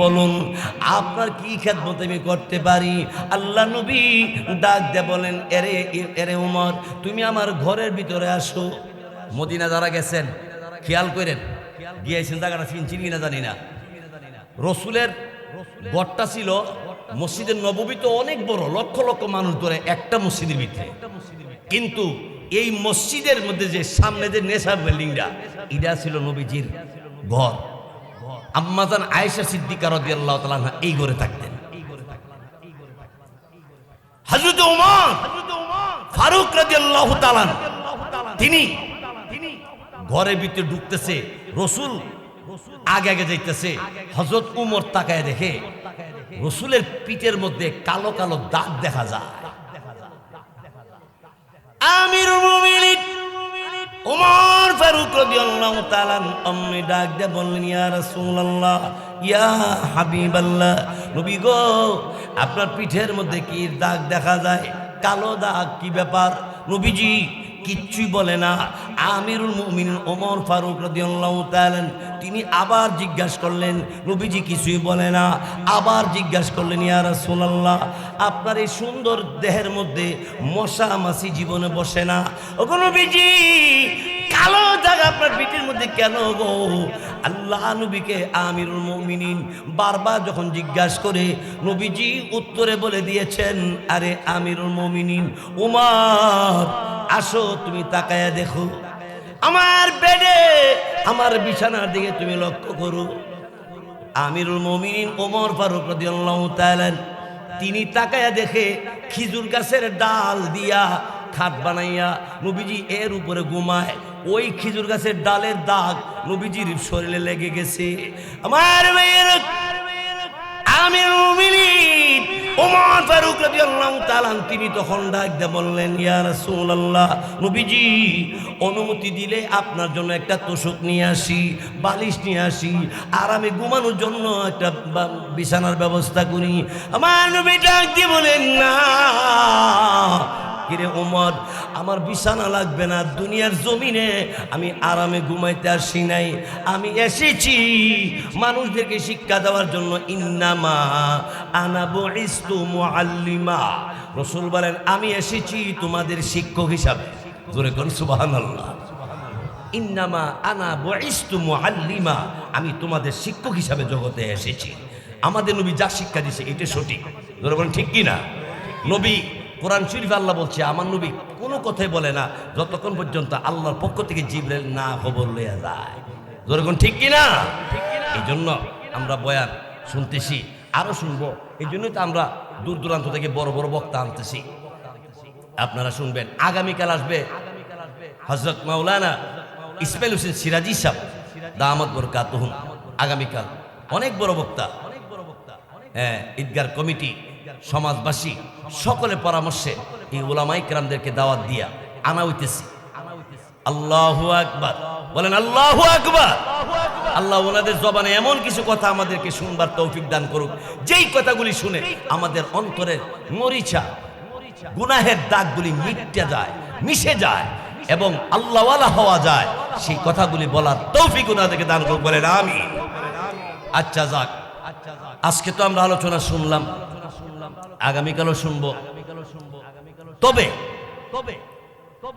বলুন, আপনার কি খেদমত আমি করতে পারি? আল্লাহ নবী ডাক দে বলেন, এরে এরে উমর, তুমি আমার ঘরের ভিতরে আসো। মদিনা যারা গেছেন, খেয়াল করেন, গিয়েছেন জায়গাটা চিনছি কিনা জানি না। রসুলের গড়টা ছিল মসজিদের নববী তো অনেক বড়, লক্ষ লক্ষ মানুষ ধরে একটা মসজিদের ভিতরে। কিন্তু এই মসজিদের মধ্যে যে সামনে যে নেশা বিল্ডিংটা এটা ছিল নবীজির ঘর। আম্মাজান আয়েশা সিদ্দিকা তাআলা আনহা এই ঘরে থাকতেন। হযরত ওমর, ফারুক তিনি ঘরের ভিতরে ঢুকতেছে, রসুল আগে আগে যাইতেছে হজরত উমর তাকায় দেখে, রসুলের পিঠের মধ্যে কালো কালো দাগ দেখা যায়। আমির উমর ফারুক রাদিয়াল্লাহু তাআলা আম্মি ডাক দিয়ে বললেন, ইয়া রাসূলুল্লাহ, ইয়া হাবিবাল্লাহ, নবী গো, আপনার পিঠের মধ্যে কি দাগ দেখা যায়? কালো দাগ কি ব্যাপার? নবীজি কিচ্ছুই বলে না। আমিরুল মুমিনিন ওমর ফারুক রাদিয়াল্লাহু তাআলা তিনি আবার জিজ্ঞাসা করলেন, নবীজি কিছুই বলে না। আবার জিজ্ঞাসা করলেন, ইয়া রাসূলুল্লাহ, আপনার এই সুন্দর দেহের মধ্যে মশা মাছি জীবনে বসে না? ওগো নবীজি, কালো জায়গা আপনার পিঠের মধ্যে কেন গো? আল্লাহ নবীকে আমিরুল মুমিনিন বারবার যখন জিজ্ঞাসা করে, নবীজি উত্তরে বলে দিয়েছেন, আরে আমিরুল মুমিনিন, উমার আসো, তুমি তাকায়া দেখো। আমার বেডে, আমার বিছানার দিকে তুমি লক্ষ্য করো। আমিরুল মমিন ওমর ফারুক রাদিয়াল্লাহু তিনি তাকায়া দেখে খিজুর গাছের ডাল দিয়া খাট বানাইয়া নবীজি এর উপরে ঘুমায়। ওই খিজুর গাছের ডালের দাগ নবীজির শরীরে লেগে গেছে। আমার মেয়ের আমির মুমিনিন ফারুক রাদিয়াল্লাহু তাআলা তিনি তখন ডাক দিয়ে বললেন, ইয়া রাসূলুল্লাহ, নবীজি, অনুমতি দিলে আপনার জন্য একটা তোষক নিয়ে আসি, বালিশ নিয়ে আসি আরামে ঘুমানোর জন্য একটা বিছানার ব্যবস্থা করি। আমার নবী ডাক দিয়ে বলেন, না। কিরে ওমর আমার বিছানা লাগবে না, দুনিয়ার জমিনে আমি আরামে ঘুমাইতে আসি নাই। আমি এসেছি মানুষদেরকে শিক্ষা দেওয়ার জন্য, ইন্নামা আনাবু ইস্তু মুআল্লিমা। রসুল বলেন, আমি এসেছি তোমাদের শিক্ষক হিসাবে। জোরে কোন, সুবহানাল্লাহ। ইন্নামা আনা বইস্তু মুআল্লিমা। আমি তোমাদের শিক্ষক হিসাবে জগতে এসেছি। আমাদের নবী যা শিক্ষা দিছে এটা সঠিক। ধরে বলেন, ঠিক কি না নবী কোরআন শরীফ আল্লাহ বলছে, আমার নবী কোনো কথাই বলে না, যতক্ষণ পর্যন্ত আল্লাহর পক্ষ থেকে জিবরেল না খবর লইয়া যায়। ধরে কোন ঠিক কি না এই জন্য আমরা বয়ান শুনতেছি, আরও শুনব। এই জন্যই তো আমরা দূর দূরান্ত থেকে বড় বড় বক্তা আনতেছি। আপনারা শুনবেন, আগামীকাল আসবে হজরত মাওলানা ইসমাইল হোসেন সিরাজি সাহ দামদ বরকাতহুম আগামীকাল অনেক বড় বক্তা। হ্যাঁ ঈদগার কমিটি সমাজবাসী সকলের পরামর্শে এই ওলামাই কেরামদেরকে দাওয়াত দিয়া আনা হইতেছি। আল্লাহু আকবার। বলেন, আল্লাহু আকবার। আল্লাহ ওনাদের জবানে এমন কিছু কথা আমাদেরকে শুনবার তৌফিক দান করুক। যেই কথাগুলি শুনে আমাদের অন্তরের মরিচা, গুনাহের দাগগুলি মিটে যায়, মিশে যায় এবং আল্লাহওয়ালা হওয়া যায়, সেই কথাগুলি বলার তৌফিক ওনাদেরকে দান করুক। বলেন আমি আচ্ছা যাক। আজকে তো আমরা আলোচনা শুনলাম আগামীকালও শুনব। তবে তবে